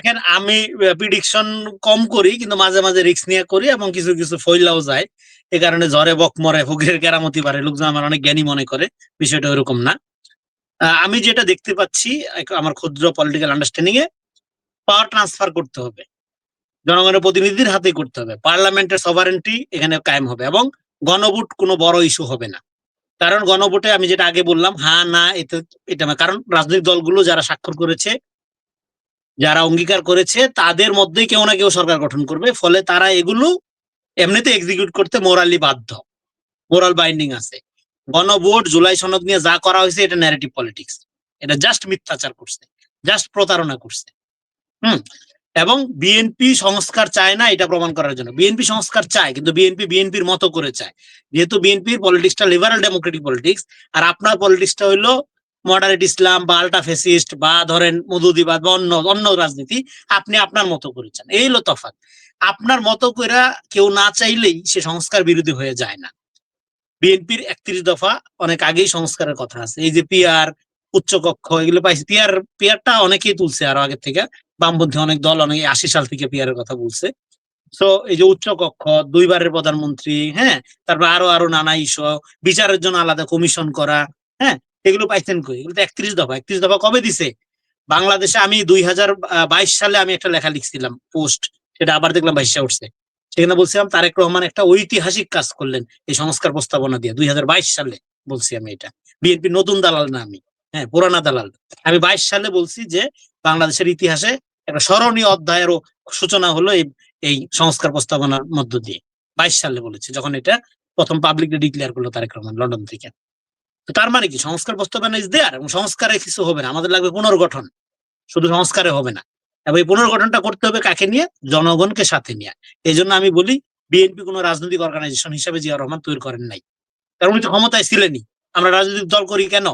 দেখেন, আমি প্রিডিকশন কম করি, কিন্তু মাঝে মাঝে রিস্ক নিয়ে করি এবং কিছু কিছু ফইলাও যায়। এ কারণে ঝড়ে, বক মরে ফকিরের কেরামতি পারে লোকজন আমার অনেক জ্ঞানী মনে করে, বিষয়টা ওরকম না। আমি যেটা দেখতে পাচ্ছি আমার ক্ষুদ্র পলিটিক্যাল আন্ডারস্ট্যান্ডিং এ পাওয়ার ট্রান্সফার করতে হবে। জনগণের প্রতিনিধির হাতে করতে হবে। পার্লামেন্টের সভারেন্টি এখানে কায়েম হবে এবং গণভোট কোনো বড় ইস্যু হবে না। কারণ গণভোটে আমি যেটা আগে বললাম হ্যাঁ না, এতে, এটা কারণ রাজনৈতিক দলগুলো যারা স্বাক্ষর করেছে যারা অঙ্গীকার করেছে, তাদের মধ্যেই কেউ না কেউ সরকার গঠন করবে। ফলে তারা এগুলো এমনিতে এক্সিকিউট করতে মোরালি বাধ্য। মোরাল বাইন্ডিং আছে। গণভোট জুলাই সনদ নিয়ে যা করা হয়েছে, এটা ন্যারেটিভ পলিটিক্স এটা জাস্ট মিথ্যাচার করছে জাস্ট প্রতারণা করছে। হুম? এবং বিএনপি সংস্কার চায় না এটা প্রমাণ করার জন্য। বিএনপি সংস্কার চায়, কিন্তু বিএনপি বিএনপির মতো করে চায়। যেহেতু বিএনপির পলিটিক্সটা লিবারাল ডেমোক্রেটিক পলিটিক্স আর আপনার পলিটিক্সটা হইল মডারেট ইসলাম বা আল্টা ফেসিস্ট বা ধরেন মধুদিবাদ বা অন্য অন্য রাজনীতি আপনি আপনার মতো করেছেন এই হলো তফাৎ। আপনার মতো করে কেউ না চাইলেই সে সংস্কার বিরোধী হয়ে যায় না। বিএনপির একত্রিশ দফা অনেক আগেই সংস্কারের কথা আছে। এই যে পিআর, উচ্চকক্ষ, এগুলো পাইছে। পিয়ার পিআরটা অনেকেই তুলছে আরও আগের থেকে। বামপন্থী অনেক দল অনেক আশি সাল থেকে পিয়ারের কথা বলছে। তো এই যে উচ্চকক্ষ, দুইবারের প্রধানমন্ত্রী হ্যাঁ? তারপর আরও আরও নানা ইস্যু বিচারের জন্য আলাদা কমিশন করা হ্যাঁ? এগুলো পাইছেন কই? এগুলো তো একত্রিশ দফা। একত্রিশ দফা কবে দিছে? বাংলাদেশে আমি দুই হাজার বাইশ সালে আমি একটা লেখা লিখছিলাম, পোস্ট। সেটা আবার দেখলাম বাইশে উঠছে। সেখানে বলছিলাম, তারেক রহমান একটা ঐতিহাসিক কাজ করলেন এই সংস্কার প্রস্তাবনা দিয়ে। দুই হাজার বাইশ সালে বলছি আমি এটা। বিএনপি নতুন দালাল না আমি। হ্যাঁ পুরানা দালাল। আমি বাইশ সালে বলছি যে বাংলাদেশের ইতিহাসে একটা স্মরণীয় অধ্যায়েরও সূচনা হলো এই এই সংস্কার প্রস্তাবনার মধ্য দিয়ে। বাইশ সালে বলেছে, যখন এটা প্রথম পাবলিকলি ডিক্লেয়ার করল তারেক রহমান লন্ডন থেকে। তো তার মানে কি? সংস্কার প্রস্তাবনা ইজ দেয়ার এবং সংস্কারে কিছু হবে না। আমাদের লাগবে পুনর্গঠন। শুধু সংস্কারে হবে না। এবং এই পুনর্গঠনটা করতে হবে কাকে নিয়ে? জনগণকে সাথে নিয়ে। এই জন্য আমি বলি, বিএনপি কোনো রাজনৈতিক অর্গানাইজেশন হিসেবে জিয়া রহমান তৈরি করেন নাই। কারণ উনি তো ক্ষমতায় ছিলেনই। আমরা রাজনৈতিক দল করি কেন?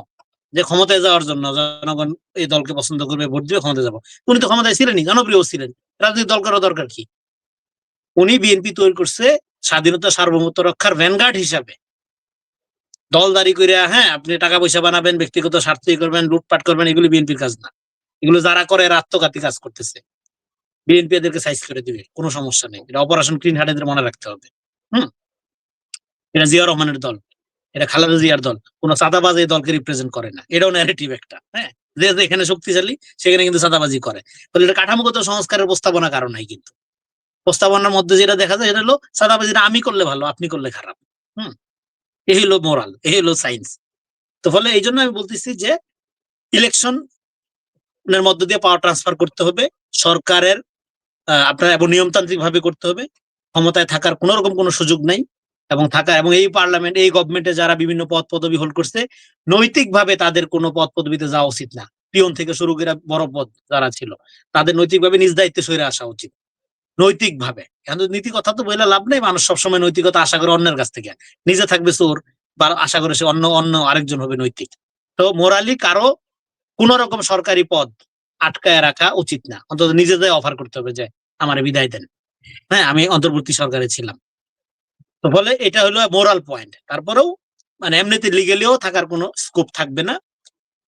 যে ক্ষমতায় যাওয়ার জন্য জনগণ এই দলকে পছন্দ করবে, ভোট দিবে, ক্ষমতায় যাব। উনি তো ক্ষমতায় ছিলেনই জনপ্রিয় ছিলেন। রাজনৈতিক দল করার দরকার কি? উনি বিএনপি তৈরি করছে স্বাধীনতা সার্বভৌমত্ব রক্ষার ভ্যানগার্ড হিসাবে। দলদারি করে হ্যাঁ আপনি টাকা পয়সা বানাবেন, ব্যক্তিগত স্বার্থই করবেন, লুটপাট করবেন, এগুলি বিএনপির কাজ না। এগুলো যারা করে এরা আত্মঘাতী কাজ করতেছে। বিএনপি এদেরকে সাইজ করে দিবে, কোনো সমস্যা নেই। এটা অপারেশন ক্লিন হার্ট এদের মনে রাখতে হবে। হম? এটা জিয়া রহমানের দল, এটা খালেদা জিয়ার দল। কোন চাঁদাবাজ এই দলকে রিপ্রেজেন্ট করে না। এটাও ন্যারেটিভ একটা হ্যাঁ? যে যে এখানে শক্তিশালী, সেখানে কিন্তু চাঁদাবাজি করে। তাহলে এটা কাঠামোগত সংস্কারের প্রস্তাবনা কারণ নাই কিন্তু। প্রস্তাবনার মধ্যে যেটা দেখা যায় এটা হলো চাঁদাবাজিটা আমি করলে ভালো, আপনি করলে খারাপ। হুম? এই হলো মোরাল এই হলো সায়েন্স তো ফলে এই জন্য আমি বলতেছি যে ইলেকশন এর মধ্য দিয়ে পাওয়ার ট্রান্সফার করতে হবে, সরকারের আপনার এবং নিয়মতান্ত্রিক ভাবে করতে হবে। ক্ষমতায় থাকার কোন রকম কোনো সুযোগ নাই এবং থাকা এবং এই পার্লামেন্ট এই গভর্নমেন্টে যারা বিভিন্ন পদ পদবি হোল্ড করছে নৈতিক ভাবে তাদের কোনো পদ পদবিতে যাওয়া উচিত না। পিয়ন থেকে শুরু করে বড় পদ যারা ছিল, তাদের নৈতিক ভাবে নিজ দায়িত্বে সরে আসা উচিত। নৈতিক ভাবে এখন নীতি কথা তো বলে লাভ নেই। মানুষ সবসময় নৈতিকতা আশা করে অন্যের কাছ থেকে। নিজে থাকবে চোর বা আশা করে সে অন্য অন্য আরেকজন হবে নৈতিক। তো মোরালি কারও কোন রকম সরকারি পদ আটকায় রাখা উচিত না। অন্তত নিজেদের অফার করতে হবে যে, আমার বিদায় দেন। হ্যাঁ আমি অন্তর্বর্তী সরকারে ছিলাম। তো ফলে এটা হলো মোরাল পয়েন্ট তারপরেও মানে এমনিতে লিগেলিও থাকার কোনো স্কোপ থাকবে না।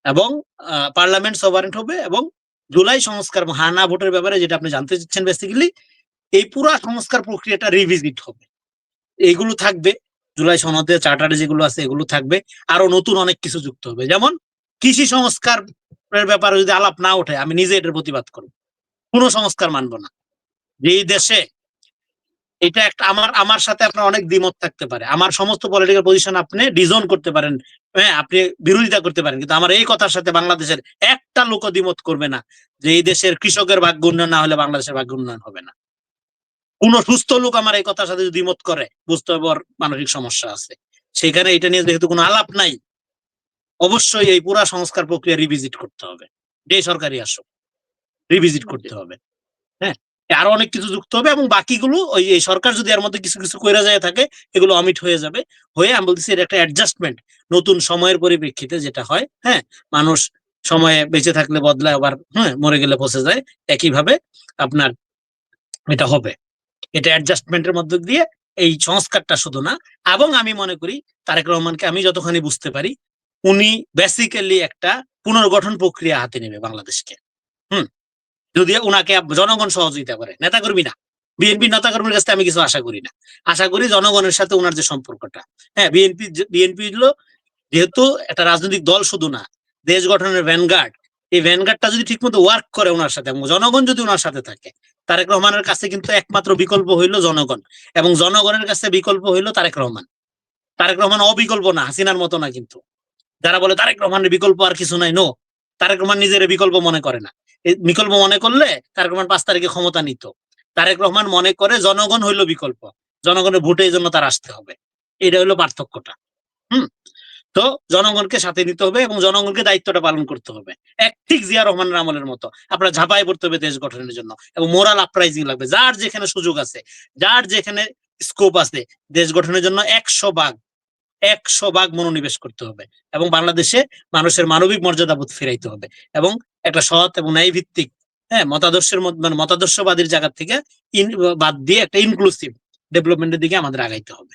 এবং পার্লামেন্ট সভারেন্ট হবে এবং জুলাই সংস্কার হানা ভোটের ব্যাপারে যেটা আপনি জানতে চাচ্ছেন বেসিক্যালি এই পুরা সংস্কার প্রক্রিয়াটা রিভিজিট হবে। এইগুলো থাকবে, জুলাই সনদে চার্টারে যেগুলো আছে এগুলো থাকবে, আরও নতুন অনেক কিছু যুক্ত হবে। যেমন কৃষি সংস্কার ব্যাপারে যদি আলাপ না ওঠে, আমি নিজে এটার প্রতিবাদ করব। কোনো সংস্কার মানবো না। যে এই দেশে এটা একটা, আমার আমার সাথে আপনার অনেক দ্বিমত থাকতে পারে। আমার সমস্ত পলিটিক্যাল পজিশন আপনি ডিজন করতে পারেন হ্যাঁ আপনি বিরোধিতা করতে পারেন, কিন্তু আমার এই কথার সাথে বাংলাদেশের একটা লোক দ্বিমত করবে না যে এই দেশের কৃষকের ভাগ্য উন্নয়ন না হলে বাংলাদেশের ভাগ্য উন্নয়ন হবে না। কোন সুস্থ লোক আমার এই কথার সাথে যদি মত করে বুঝতে হবে মানসিক সমস্যা আছে। সেখানে এটা নিয়ে যেহেতু কোনো আলাপ নাই অবশ্যই এই পুরা সংস্কার প্রক্রিয়া রিভিজিট করতে হবে। যে সরকারি আসুক রিভিজিট করতে হবে। হ্যাঁ আরও অনেক কিছু যুক্ত হবে এবং বাকিগুলো ওই এই সরকার যদি এর মধ্যে কিছু কিছু কইরা যায় থাকে এগুলো অমিট হয়ে যাবে। হয়ে আমি বলতেছি এটা একটা অ্যাডজাস্টমেন্ট নতুন সময়ের পরিপ্রেক্ষিতে যেটা হয় হ্যাঁ মানুষ সময়ে বেঁচে থাকলে বদলায় আবার হ্যাঁ মরে গেলে পচে যায়। একইভাবে আপনার এটা হবে। এটা অ্যাডজাস্টমেন্টের মধ্যে দিয়ে এই সংস্কারটা শুধু না, এবং আমি মনে করি তারেক রহমানকে আমি যতখানি বুঝতে পারি, উনি বেসিক্যালি একটা পুনর্গঠন প্রক্রিয়া হাতে নেবে বাংলাদেশকে। হুম? যদি উনাকে জনগণ সহযোগিতা করে, নেতাকর্মী না। বিএনপি নেতাকর্মীর কাছে আমি কিছু আশা করি না। আশা করি জনগণের সাথে ওনার যে সম্পর্কটা হ্যাঁ বিএনপি বিএনপি হলো যেহেতু একটা রাজনৈতিক দল শুধু না, দেশ গঠনের ভ্যানগার্ড এই ভ্যানগার্ডটা যদি ঠিকমতো ওয়ার্ক করে ওনার সাথে জনগণ যদি ওনার সাথে থাকে তারেক রহমানের কাছে কিন্তু একমাত্র বিকল্প হইল জনগণ এবং জনগণের কাছে বিকল্প হইল তারেক রহমান। তারেক রহমান অবিকল্প না, হাসিনার মতো না কিন্তু। যারা বলে তারেক রহমানের বিকল্প আর কিছু নাই, নো। তারেক রহমান নিজের বিকল্প মনে করে না। বিকল্প মনে করলে তারেক রহমান পাঁচ তারিখে ক্ষমতা নিত। তারেক রহমান মনে করে জনগণ হইল বিকল্প। জনগণের ভোটে জন্য তার আসতে হবে। এটা হলো পার্থক্যটা। হুম? তো জনগণকে সাথে নিতে হবে এবং জনগণকে দায়িত্বটা পালন করতে হবে। এক ঠিক জিয়া রহমানের আমলের মতো। আপনার ঝাঁপায় পড়তে হবে দেশ গঠনের জন্য এবং মোরাল আপরাইজিং লাগবে। যার যেখানে সুযোগ আছে, যার যেখানে স্কোপ আছে, দেশ গঠনের জন্য একশো ভাগ একশো ভাগ মনোনিবেশ করতে হবে এবং বাংলাদেশে মানুষের মানবিক মর্যাদাবোধ ফিরাইতে হবে এবং একটা সৎ এবং ন্যায় ভিত্তিক হ্যাঁ মতাদর্শের মানে মতাদর্শবাদীর জায়গা থেকে বাদ দিয়ে একটা ইনক্লুসিভ ডেভেলপমেন্টের দিকে আমাদের আগাইতে হবে।